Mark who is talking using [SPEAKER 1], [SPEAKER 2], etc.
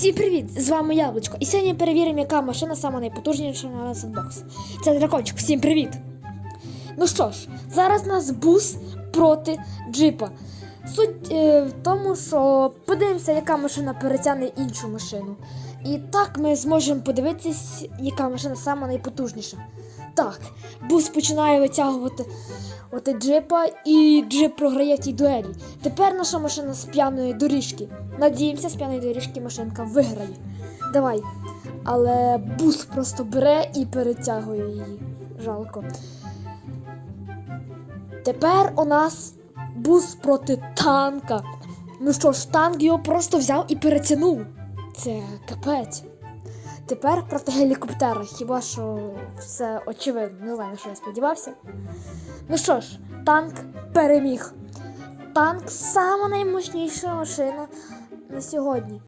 [SPEAKER 1] Всім привіт! З вами Яблучко. І сьогодні перевіримо, яка машина сама найпотужніша на Sandbox. Це дракончик. Всім привіт! Ну що ж, зараз у нас бус проти джипа. Суть е, в тому, що подивимося, яка машина перетягне іншу машину. І так ми зможемо подивитись, яка машина сама найпотужніша. Так, бус починає витягувати оти джипа, і джип програє в тій дуелі. Тепер наша машина з п'яної доріжки. Надіємося, з п'яної доріжки машинка виграє. Давай. Але бус просто бере і перетягує її. Жалко. Тепер у нас бус проти танка. Ну що ж, танк його просто взяв і перетягнув. Це капець. Тепер проти гелікоптера. Хіба що все очевидно, не знаю, на що я сподівався. Ну що ж, танк переміг. Танк найможніша машина на сьогодні.